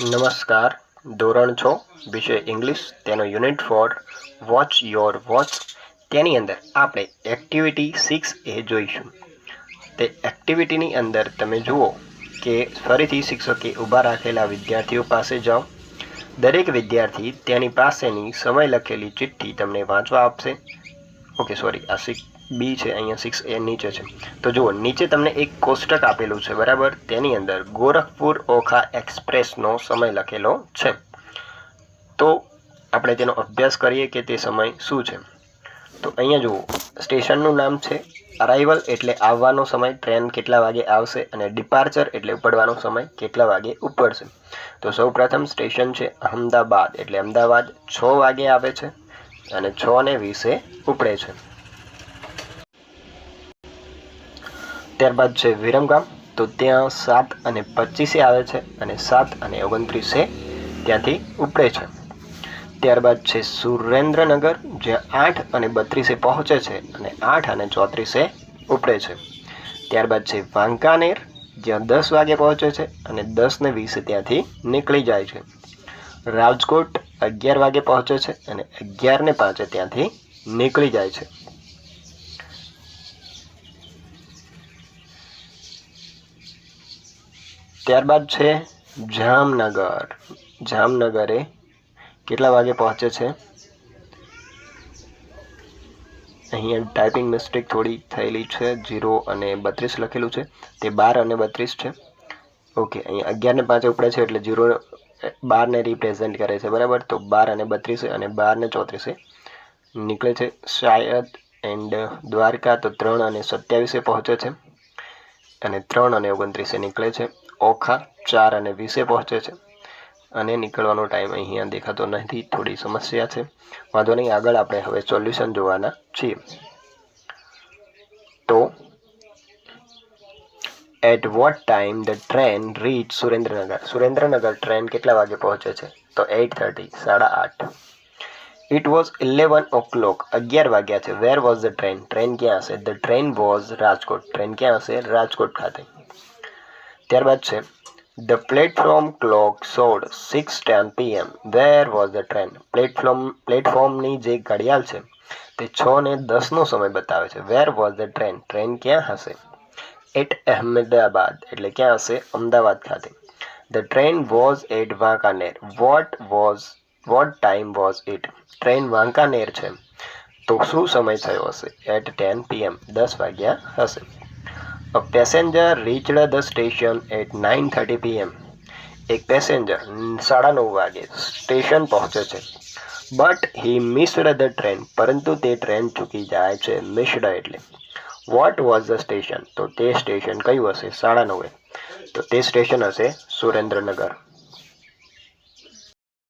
નમસ્કાર. ધોરણ છ, વિષય ઇંગ્લિશ તેનો unit four watch your watch તેની અંદર આપણે એક્ટિવિટી સિક્સ એ જોઈશું. તે એક્ટિવિટીની અંદર તમે જુઓ કે ફરીથી શિક્ષકે ઊભા રાખેલા વિદ્યાર્થીઓ પાસે જાઓ. દરેક વિદ્યાર્થી તેની પાસેની સમય લખેલી ચિઠ્ઠી તમને વાંચવા આપશે. ઓકે સોરી આ બી છે, અહીંયા સિક્સ એ નીચે છે. તો જુઓ, નીચે તમને એક કોષ્ટક આપેલું છે, બરાબર? તેની અંદર ગોરખપુર ઓખા એક્સપ્રેસનો સમય લખેલો છે. તો આપણે તેનો અભ્યાસ કરીએ કે તે સમય શું છે. તો અહીંયા જુઓ સ્ટેશનનું નામ છે અરાઇવલ એટલે આવવાનો સમય, ટ્રેન કેટલા વાગે આવશે અને ડિપાર્ચર એટલે ઉપડવાનો સમય, કેટલા વાગે ઉપડશે. તો સૌ પ્રથમ સ્ટેશન છે, અહમદાબાદ, એટલે અમદાવાદ છ વાગે આવે છે અને છ ને વીસે ઉપડે છે. ત્યારબાદ છે વિરમગામ તો ત્યાં સાત અને પચીસે આવે છે અને સાત અને ઓગણત્રીસે ત્યાંથી ઉપડે છે. ત્યારબાદ છે સુરેન્દ્રનગર, જ્યાં આઠ અને બત્રીસે પહોંચે છે અને આઠ અને ચોત્રીસે ઉપડે છે. ત્યારબાદ છે વાંકાનેર, જ્યાં દસ વાગે પહોંચે છે અને દસ ને વીસે ત્યાંથી નીકળી જાય છે. રાજકોટ અગિયાર વાગે પહોંચે છે અને અગિયાર ને પાંચે ત્યાંથી નીકળી જાય છે. ત્યારબાદ છે જામનગર. જામનગરે કેટલા વાગે પહોંચે છે? અહીંયા ટાઈપિંગ મિસ્ટેક થોડી થયેલી છે. જીરો અને બત્રીસ લખેલું છે. તે બાર અને બત્રીસ છે. ઓકે અહીંયા અગિયારને પાંચ ઉપડે છે એટલે જીરો બારને રિપ્રેઝેન્ટ કરે છે. બરાબર? તો બાર અને બત્રીસે અને બારને ચોત્રીસે નીકળે છે. શાયદ એન્ડ દ્વારકા તો ત્રણ અને સત્યાવીસે પહોંચે છે. અને ત્રણ અને ઓગણત્રીસે નીકળે છે. ઓખા ચાર અને વીસે પહોંચે છે. અને નીકળવાનો ટાઈમ અહીંયા દેખાતો નથી. થોડી સમસ્યા છે. વાંધો નહીં, આગળ આપણે હવે સોલ્યુશન જોવાના છીએ. તો at what time the train reach Surendranagar? Surendranagar train કેટલા વાગે પહોંચે છે? તો એઇટ થર્ટી સાડા આઠ. It was eleven o'clock અગિયાર વાગ્યા છે. Where was the train train ક્યાં હશે? The train was Rajkot. Train ક્યાં હશે? રાજકોટ ખાતે. ત્યારબાદ છે. The platform clock showed six ten PM where was the train platform પ્લેટફોર્મની જે ઘડિયાળ છે, તે છ ને દસનો સમય બતાવે છે. Where was the train train ક્યાં હશે? એટ અહેમદાબાદ એટલે ક્યાં હશે? અમદાવાદ ખાતે. The train was at Wankaner what was what time was it train Wankaner છે. તો શું સમય થયો હશે? એટ ટેન પીએમ દસ વાગ્યા હશે. A passenger reached the station at nine thirty PM એક પેસેન્જર સાડા નવ વાગે સ્ટેશન પહોંચે છે. But he missed the train પરંતુ તે ટ્રેન ચૂકી જાય છે મિસ્ડ એટલે. વોટ વોઝ ધ સ્ટેશન તો તે સ્ટેશન કયું હશે? સાડા નવે. તો તે સ્ટેશન હશે સુરેન્દ્રનગર.